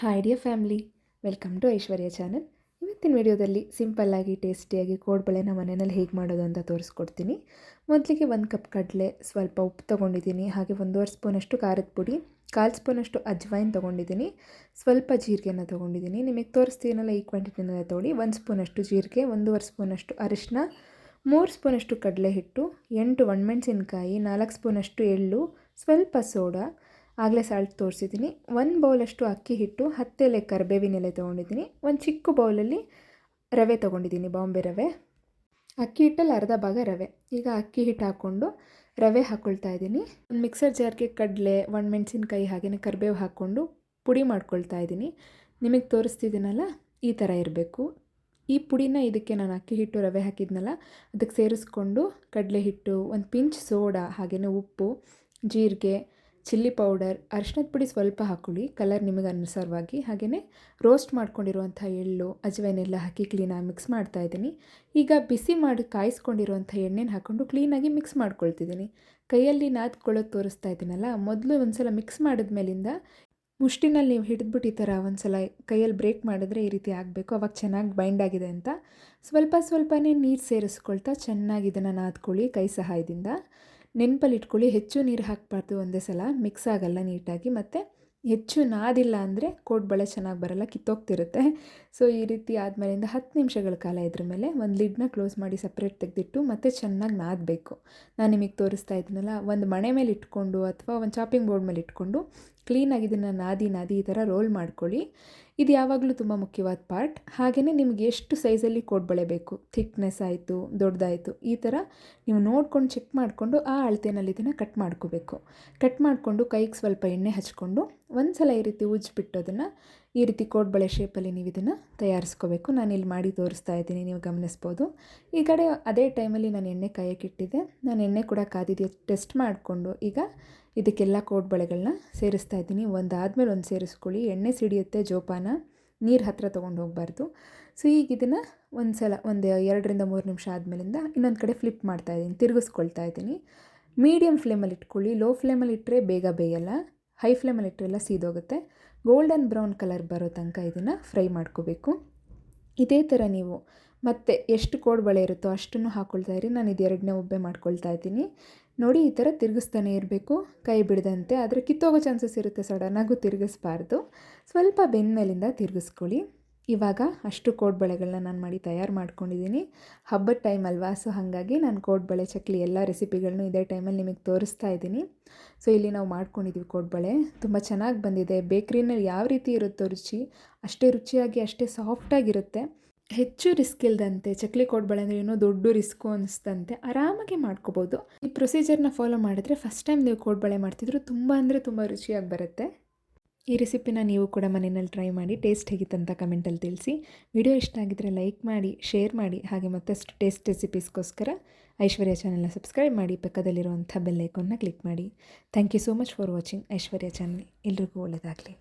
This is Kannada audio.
Hi dear family welcome to Aishwarya channel ಇವತ್ತಿನ ವಿಡಿಯೋದಲ್ಲಿ ಸಿಂಪಲ್ಲಾಗಿ ಟೇಸ್ಟಿಯಾಗಿ ಕೋಡ್ಬಳೆನ ಮನೆಯಲ್ಲಿ ಹೇಗೆ ಮಾಡೋದು ಅಂತ ತೋರಿಸ್ಕೊಡ್ತೀನಿ. ಮೊದಲಿಗೆ ಒಂದು ಕಪ್ ಕಡಲೆ, ಸ್ವಲ್ಪ ಉಪ್ಪು ತೊಗೊಂಡಿದ್ದೀನಿ. ಹಾಗೆ ಒಂದೂವರೆ ಸ್ಪೂನಷ್ಟು ಖಾರದ ಪುಡಿ, ಕಾಲು ಸ್ಪೂನಷ್ಟು ಅಜ್ವೈನ್ ತೊಗೊಂಡಿದ್ದೀನಿ. ಸ್ವಲ್ಪ ಜೀರಿಗೆನ ತೊಗೊಂಡಿದ್ದೀನಿ. ನಿಮಗೆ ತೋರಿಸ್ತೀನಲ್ಲ ಈ ಕ್ವಾಂಟಿಟಿನ ತೊಗೊಳ್ಳಿ ಒಂದು ಸ್ಪೂನಷ್ಟು ಜೀರಿಗೆ, ಒಂದೂವರೆ ಸ್ಪೂನಷ್ಟು ಅರಿಶಿನ ಮೂರು ಸ್ಪೂನಷ್ಟು ಕಡಲೆ ಹಿಟ್ಟು, ಎಂಟು ಒಣಮೆಣಸಿನ್ಕಾಯಿ, ನಾಲ್ಕು ಸ್ಪೂನಷ್ಟು ಎಳ್ಳು, ಸ್ವಲ್ಪ ಸೋಡಾ ಆಗಲೇ ಸಾಲ್ಟ್ ತೋರಿಸಿದ್ದೀನಿ. ಒಂದು ಬೌಲಷ್ಟು ಅಕ್ಕಿ ಹಿಟ್ಟು, ಹತ್ತೆಲೆ ಕರಿಬೇವಿನ ಎಲೆ ತೊಗೊಂಡಿದ್ದೀನಿ. ಒಂದು ಚಿಕ್ಕ ಬೌಲಲ್ಲಿ ರವೆ ತೊಗೊಂಡಿದ್ದೀನಿ, ಬಾಂಬೆ ರವೆ. ಅಕ್ಕಿ ಹಿಟ್ಟಲ್ಲಿ ಅರ್ಧ ಭಾಗ ರವೆ. ಈಗ ಅಕ್ಕಿ ಹಿಟ್ಟು ಹಾಕ್ಕೊಂಡು ರವೆ ಹಾಕ್ಕೊಳ್ತಾ ಇದ್ದೀನಿ. ಒಂದು ಮಿಕ್ಸರ್ ಜಾರ್ಗೆ ಕಡಲೆ, ಒಣಮೆಣ್ಸಿನ್ಕಾಯಿ ಹಾಗೆಯೇ ಕರಿಬೇವು ಹಾಕ್ಕೊಂಡು ಪುಡಿ ಮಾಡ್ಕೊಳ್ತಾ ಇದ್ದೀನಿ. ನಿಮಗೆ ತೋರಿಸ್ತಿದ್ದೀನಲ್ಲ, ಈ ಥರ ಇರಬೇಕು. ಈ ಪುಡಿನ ಇದಕ್ಕೆ ನಾನು ಅಕ್ಕಿ ಹಿಟ್ಟು, ರವೆ ಹಾಕಿದ್ನಲ್ಲ, ಅದಕ್ಕೆ ಸೇರಿಸ್ಕೊಂಡು ಕಡಲೆ ಹಿಟ್ಟು, ಒಂದು ಪಿಂಚ್ ಸೋಡಾ ಹಾಗೆಯೇ ಉಪ್ಪು, ಜೀರಿಗೆ ಚಿಲ್ಲಿ ಪೌಡರ್ ಅರಿಶಿನದ ಪುಡಿ ಸ್ವಲ್ಪ ಹಾಕ್ಕೊಳ್ಳಿ ಕಲರ್ ನಿಮಗೆ ಅನುಸಾರವಾಗಿ ಹಾಗೆಯೇ ರೋಸ್ಟ್ ಮಾಡ್ಕೊಂಡಿರುವಂಥ ಎಳ್ಳು ಅಜವೈನೆಲ್ಲ ಹಾಕಿ ಕ್ಲೀನಾಗಿ ಮಿಕ್ಸ್ ಮಾಡ್ತಾ ಇದ್ದೀನಿ. ಈಗ ಬಿಸಿ ಮಾಡಿ ಕಾಯಿಸ್ಕೊಂಡಿರುವಂಥ ಎಣ್ಣೆನ ಹಾಕ್ಕೊಂಡು ಕ್ಲೀನಾಗಿ ಮಿಕ್ಸ್ ಮಾಡ್ಕೊಳ್ತಿದ್ದೀನಿ. ಕೈಯಲ್ಲಿ ನಾದ್ಕೊಳ್ಳೋದು ತೋರಿಸ್ತಾ ಇದ್ದೀನಲ್ಲ, ಮೊದಲು ಒಂದು ಸಲ ಮಿಕ್ಸ್ ಮಾಡಿದ್ಮೇಲಿಂದ ಮುಷ್ಟಿನಲ್ಲಿ ನೀವು ಹಿಡಿದ್ಬಿಟ್ಟು ಈ ಥರ ಒಂದು ಸಲ ಕೈಯಲ್ಲಿ ಬ್ರೇಕ್ ಮಾಡಿದ್ರೆ ಈ ರೀತಿ ಆಗಬೇಕು. ಅವಾಗ ಚೆನ್ನಾಗಿ ಬೈಂಡ್ ಆಗಿದೆ ಅಂತ. ಸ್ವಲ್ಪ ಸ್ವಲ್ಪನೇ ನೀರು ಸೇರಿಸ್ಕೊಳ್ತಾ ಚೆನ್ನಾಗಿ ಇದನ್ನು ನಾದ್ಕೊಳ್ಳಿ ಕೈ ಸಹಾಯದಿಂದ. ನೆನಪಲ್ಲಿ ಇಟ್ಕೊಳ್ಳಿ ಹೆಚ್ಚು ನೀರು ಹಾಕಬಾರ್ದು ಒಂದೇ ಸಲ ಮಿಕ್ಸ್ ಆಗಲ್ಲ ನೀಟಾಗಿ. ಮತ್ತು ಹೆಚ್ಚು ನಾದಿಲ್ಲ ಅಂದರೆ ಕೋಡ್ಬಳೆ ಚೆನ್ನಾಗಿ ಬರಲ್ಲ, ಕಿತ್ತೋಗ್ತಿರುತ್ತೆ. ಸೊ ಈ ರೀತಿ ಆದಮೇಲಿಂದ ಹತ್ತು ನಿಮಿಷಗಳ ಕಾಲ ಇದ್ರ ಮೇಲೆ ಒಂದು ಲಿಡ್ನ ಕ್ಲೋಸ್ ಮಾಡಿ ಸಪ್ರೇಟ್ ತೆಗೆದಿಟ್ಟು ಮತ್ತೆ ಚೆನ್ನಾಗಿ ನಾದಬೇಕು. ನಾನು ನಿಮಗೆ ತೋರಿಸ್ತಾ ಇದ್ದೀನಲ್ಲ ಒಂದು ಮಣೆ ಮೇಲೆ ಇಟ್ಕೊಂಡು ಅಥವಾ ಒಂದು ಚಾಪಿಂಗ್ ಬೋರ್ಡ್ ಮೇಲೆ ಇಟ್ಕೊಂಡು ಕ್ಲೀನಾಗಿ ಇದನ್ನು ನಾದಿ ನಾದಿ ಈ ಥರ ರೋಲ್ ಮಾಡ್ಕೊಳ್ಳಿ. ಇದು ಯಾವಾಗಲೂ ತುಂಬ ಮುಖ್ಯವಾದ ಪಾರ್ಟ್ ಹಾಗೆಯೇ ನಿಮಗೆ ಎಷ್ಟು ಸೈಜಲ್ಲಿ ಕೋಡ್ಬಳೆ ಬೇಕು ಥಿಕ್ನೆಸ್ ಆಯಿತು, ದೊಡ್ಡದಾಯಿತು ಈ ಥರ ನೀವು ನೋಡ್ಕೊಂಡು ಚೆಕ್ ಮಾಡಿಕೊಂಡು ಆ ಅಳತೆನಲ್ಲಿ ಇದನ್ನು ಕಟ್ ಮಾಡ್ಕೋಬೇಕು. ಕಟ್ ಮಾಡಿಕೊಂಡು ಕೈಗೆ ಸ್ವಲ್ಪ ಎಣ್ಣೆ ಹಚ್ಕೊಂಡು ಒಂದು ಸಲ ಈ ರೀತಿ ಉಜ್ಜಿಬಿಟ್ಟು ಅದನ್ನು ಈ ರೀತಿ ಕೋಡ್ಬಳೆ ಶೇಪಲ್ಲಿ ನೀವು ಇದನ್ನು ತಯಾರಿಸ್ಕೋಬೇಕು. ನಾನು ಇಲ್ಲಿ ಮಾಡಿ ತೋರಿಸ್ತಾ ಇದ್ದೀನಿ, ನೀವು ಗಮನಿಸ್ಬೋದು. ಈ ಕಡೆ ಅದೇ ಟೈಮಲ್ಲಿ ನಾನು ಎಣ್ಣೆ ಕಾಯಕ್ಕಿಟ್ಟಿದ್ದೆ ನಾನು ಎಣ್ಣೆ ಕೂಡ ಕಾದಿದ್ದೆ ಟೆಸ್ಟ್ ಮಾಡಿಕೊಂಡು ಈಗ ಇದಕ್ಕೆಲ್ಲ ಕೋಡ್ಬಳೆಗಳನ್ನ ಸೇರಿಸ್ತಾ ಇದ್ದೀನಿ. ಒಂದು ಆದಮೇಲೆ ಒಂದು ಸೇರಿಸ್ಕೊಳ್ಳಿ. ಎಣ್ಣೆ ಸಿಡಿಯುತ್ತೆ ಜೋಪಾನ. ನೀರು ಹತ್ತಿರ ತೊಗೊಂಡು ಹೋಗಬಾರ್ದು. ಸೊ ಈಗ ಇದನ್ನು ಒಂದು ಸಲ ಒಂದು ಎರಡರಿಂದ ಮೂರು ನಿಮಿಷ ಆದಮೇಲಿಂದ ಇನ್ನೊಂದು ಕಡೆ ಫ್ಲಿಪ್ ಮಾಡ್ತಾ ಇದ್ದೀನಿ. ತಿರುಗಿಸ್ಕೊಳ್ತಾ ಇದ್ದೀನಿ. ಮೀಡಿಯಮ್ ಫ್ಲೇಮಲ್ಲಿ ಇಟ್ಕೊಳ್ಳಿ. ಲೋ ಫ್ಲೇಮಲ್ಲಿ ಇಟ್ಟರೆ ಬೇಗ ಬೇಯಲ್ಲ. ಹೈ ಫ್ಲೇಮಲ್ಲಿ ಇಟ್ಟರೆಲ್ಲ ಸೀದೋಗುತ್ತೆ. ಗೋಲ್ಡನ್ ಬ್ರೌನ್ ಕಲರ್ ಬರೋ ತನಕ ಇದನ್ನು ಫ್ರೈ ಮಾಡ್ಕೋಬೇಕು. ಇದೇ ಥರ ನೀವು ಮತ್ತು ಎಷ್ಟು ಕೋಡ್ ಬಳೆ ಇರುತ್ತೋ ಅಷ್ಟನ್ನು ಹಾಕ್ಕೊಳ್ತಾ ಇರಿ. ನಾನು ಇದು ಎರಡನೇ ಒಬ್ಬೆ ಮಾಡ್ಕೊಳ್ತಾ ಇದ್ದೀನಿ. ನೋಡಿ, ಈ ಥರ ತಿರುಗಿಸ್ತಾನೆ ಇರಬೇಕು. ಕೈ ಬಿಡದಂತೆ. ಆದರೆ ಕಿತ್ತೋಗೋ ಚಾನ್ಸಸ್ ಇರುತ್ತೆ ಸಡನ್ನಾಗೂ ತಿರುಗಿಸ್ಬಾರ್ದು. ಸ್ವಲ್ಪ ಬೆಂದ ಮೇಲಿಂದ ತಿರುಗಿಸ್ಕೊಳ್ಳಿ. ಇವಾಗ ಅಷ್ಟು ಕೋಡ್ಬಳೆಗಳನ್ನ ನಾನು ಮಾಡಿ ತಯಾರು ಮಾಡ್ಕೊಂಡಿದ್ದೀನಿ. ಹಬ್ಬದ ಟೈಮ್ ಅಲ್ವಾ? ಸೊ ಹಾಗಾಗಿ ನಾನು ಕೋಡ್ಬಳೆ ಚಕ್ಲಿ ಎಲ್ಲ ರೆಸಿಪಿಗಳನ್ನೂ ಇದೇ ಟೈಮಲ್ಲಿ ನಿಮಗೆ ತೋರಿಸ್ತಾ ಇದ್ದೀನಿ. ಸೊ ಇಲ್ಲಿ ನಾವು ಮಾಡ್ಕೊಂಡಿದ್ದೀವಿ ಕೋಡ್ಬಳೆ ತುಂಬ ಚೆನ್ನಾಗಿ ಬಂದಿದೆ. ಬೇಕ್ರಿನಲ್ಲಿ ಯಾವ ರೀತಿ ಇರುತ್ತೋ ರುಚಿ, ಅಷ್ಟೇ ರುಚಿಯಾಗಿ, ಅಷ್ಟೇ ಸಾಫ್ಟಾಗಿರುತ್ತೆ ಹೆಚ್ಚು ರಿಸ್ಕ್ ಇಲ್ಲದಂತೆ ಚಕ್ಲಿ ಕೊಡ್ಬೇಡ ಅಂದರೆ ಏನೋ ದೊಡ್ಡ ರಿಸ್ಕು ಅನಿಸ್ತಂತೆ ಆರಾಮಾಗಿ ಮಾಡ್ಕೋಬೋದು. ಈ ಪ್ರೊಸೀಜರ್ನ ಫಾಲೋ ಮಾಡಿದ್ರೆ ಫಸ್ಟ್ ಟೈಮ್ ನೀವು ಕೋಡ್ಬಳೆ ಮಾಡ್ತಿದ್ರು ತುಂಬ ಅಂದರೆ ತುಂಬ ರುಚಿಯಾಗಿ ಬರುತ್ತೆ. ಈ ರೆಸಿಪಿನ ನೀವು ಕೂಡ ಮನೆಯಲ್ಲಿ ಟ್ರೈ ಮಾಡಿ ಟೇಸ್ಟ್ ಹೇಗಿತ್ತಂತ ಕಮೆಂಟಲ್ಲಿ ತಿಳಿಸಿ. ವಿಡಿಯೋ ಇಷ್ಟ ಆಗಿದ್ದರೆ ಲೈಕ್ ಮಾಡಿ ಶೇರ್ ಮಾಡಿ, ಹಾಗೆ ಮತ್ತಷ್ಟು ಟೇಸ್ಟ್ ರೆಸಿಪೀಸ್ಗೋಸ್ಕರ ಐಶ್ವರ್ಯ ಚಾನಲ್ನ ಸಬ್ಸ್ಕ್ರೈಬ್ ಮಾಡಿ. ಪಕ್ಕದಲ್ಲಿರುವಂಥ ಬೆಲ್ಲೈಕನ್ನ ಕ್ಲಿಕ್ ಮಾಡಿ. Thank you so much for watching Aishwarya channel ಎಲ್ರಿಗೂ ಒಳ್ಳೆಯದಾಗಲಿ